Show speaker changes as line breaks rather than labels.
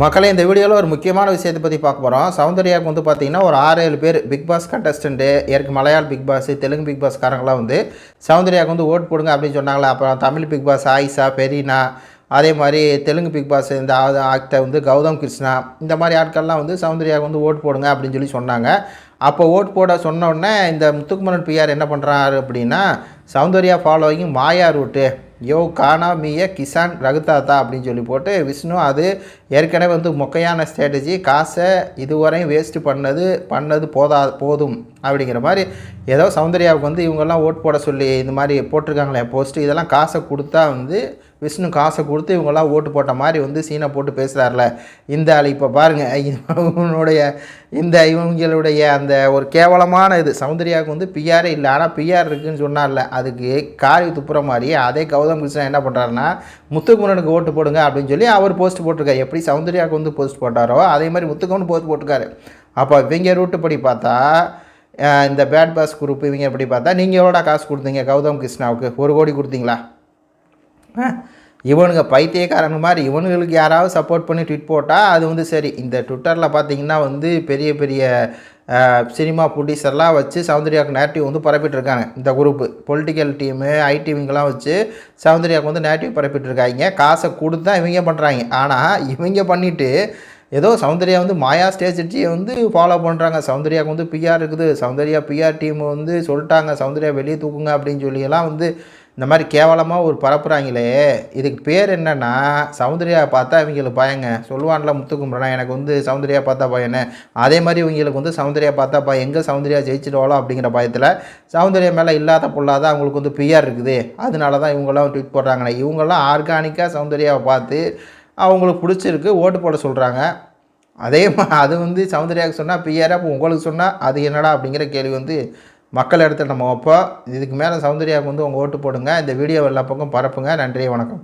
மக்களை இந்த வீடியோவில் ஒரு முக்கியமான விஷயத்தை பற்றி பார்க்க போகிறோம் சௌந்தர்யாவுக்கு வந்து பார்த்தீங்கன்னா ஒரு ஆறு ஏழு பேர் பிக் பாஸ் கண்டஸ்டண்ட்டு ஏற்கு மலையாள பிக் பாஸ் தெலுங்கு பிக் பாஸ்காரங்களாம் வந்து சௌந்தர்யாவுக்கு வந்து ஓட்டு போடுங்க அப்படின்னு சொன்னாங்களே. அப்புறம் தமிழ் பிக் பாஸ் ஆயிஷா பெரினா அதே மாதிரி தெலுங்கு பிக் பாஸ் இந்த ஆக்டர் வந்து கௌதம் கிருஷ்ணா இந்த மாதிரி ஆட்கள்லாம் வந்து சௌந்தர்யாவுக்கு வந்து ஓட்டு போடுங்க அப்படின்னு சொல்லி சொன்னாங்க. அப்போ ஓட்டு போட சொன்ன உடனே இந்த முத்துக்குமரன் பிஆர் என்ன பண்ணுறாரு அப்படின்னா சௌந்தர்யா ஃபாலோவிங் மாயா ரூட்டு யோ கானா மிய கிசான் ரகுதாத்தா அப்படின்னு சொல்லி போட்டு விஷ்ணு அது ஏற்கனவே வந்து மொக்கையான ஸ்ட்ராட்டஜி காசை இதுவரையும் வேஸ்ட்டு பண்ணது பண்ணது போதா போதும் அப்படிங்கிற மாதிரி ஏதோ சௌந்தர்யாவுக்கு வந்து இவங்கெல்லாம் ஓட் போட சொல்லி இந்த மாதிரி போட்டிருக்காங்களே போஸ்ட்டு இதெல்லாம் காசை கொடுத்தா வந்து விஷ்ணு காசை கொடுத்து இவங்கெல்லாம் ஓட்டு போட்ட மாதிரி வந்து சீனை போட்டு பேசுகிறார்ல இந்த ஆள் இப்போ பாருங்கள் இவனுடைய இந்த இவங்களுடைய அந்த ஒரு கேவலமான இது. சௌந்தர்யாவுக்கு வந்து பிஆரே இல்லை. ஆனால் பிஆர் இருக்குதுன்னு சொன்னார்ல. அதுக்கு காரி துப்புற மாதிரி அதே கௌதம் கிருஷ்ணன் என்ன பண்ணுறாருன்னா முத்துக்குமரனுக்கு ஓட்டு போடுங்க அப்படின்னு சொல்லி அவர் போஸ்ட் போட்டிருக்காரு. எப்படி சௌந்தர்யாவுக்கு வந்து போஸ்ட் போட்டாரோ அதே மாதிரி முத்துக்குமன் போஸ்ட் போட்டிருக்காரு. அப்போ இவங்க ரூட்டு படி பார்த்தா இந்த பேட் பாஸ் குரூப் இவங்க எப்படி பார்த்தா நீங்கள் எவ்வளோடா காசு கொடுத்தீங்க கௌதம் கிருஷ்ணாவுக்கு? ஒரு கோடி கொடுத்தீங்களா? இவனுங்க பைத்தியக்காரங்க மாதிரி இவனுங்களுக்கு யாராவது சப்போர்ட் பண்ணி ட்விட் போட்டால் அது வந்து சரி. இந்த ட்விட்டரில் பார்த்தீங்கன்னா வந்து பெரிய பெரிய சினிமா ப்ரொடியூசர்லாம் வச்சு சௌந்தர்யாவுக்கு நேட்டிவ் வந்து பரப்பிட்டுருக்காங்க. இந்த குரூப்பு பொலிட்டிக்கல் டீமு ஐடிவிங்கெலாம் வச்சு சௌந்தர்யாவுக்கு வந்து நேட்டிவ் பரப்பிட்டுருக்காங்க. காசை கொடுத்து தான் இவங்க பண்ணுறாங்க ஆனால் இவங்க பண்ணிவிட்டு ஏதோ சௌந்தர்யா வந்து மாயா ஸ்ட்ராட்டஜியை வந்து ஃபாலோ பண்ணுறாங்க சௌந்தர்யாவுக்கு வந்து பிஆர் இருக்குது. சௌந்தர்யா பிஆர் டீம் வந்து சொல்லிட்டாங்க. சௌந்தர்யா வெளியே தூக்குங்க அப்படின்னு சொல்லியெல்லாம் வந்து இந்த மாதிரி கேவலமாக ஒரு பரப்புகிறாங்களே இதுக்கு பேர் என்னன்னா சௌந்தர்யா பார்த்தா இவங்களுக்கு பயங்க. சொல்லுவான்ல முத்துக்குமரனா எனக்கு வந்து சௌந்தர்யா பார்த்தா பயனே அதே மாதிரி இவங்களுக்கு வந்து சௌந்தர்யா பார்த்தா பயம். எங்கே சௌந்தர்யா ஜெயிச்சிடுவாளோ அப்படிங்கிற பயத்தில் சௌந்தர்யா மேலே இல்லாத பொல்லாத அவங்களுக்கு வந்து பிஆர் இருக்குது. அதனால தான் இவங்கெல்லாம் ட்வீட் போடுறாங்கண்ணே. இவங்கெல்லாம் ஆர்கானிக்காக சௌந்தர்யாவை பார்த்து அவங்களுக்கு பிடிச்சிருக்கு ஓட்டு போட சொல்கிறாங்க அதே மா அது வந்து சௌந்தர்யாவுக்கு சொன்னால் பிஆர் அப்போ உங்களுக்கு சொன்னால் அது என்னடா அப்படிங்கிற கேள்வி வந்து மக்கள் இடத்துல நம்ம வைப்போம் இதுக்கு மேலே சௌந்தர்யாவுக்கு வந்து உங்கள் ஓட்டு போடுங்க இந்த வீடியோ எல்லா பக்கம் பரப்புங்க. நன்றி வணக்கம்.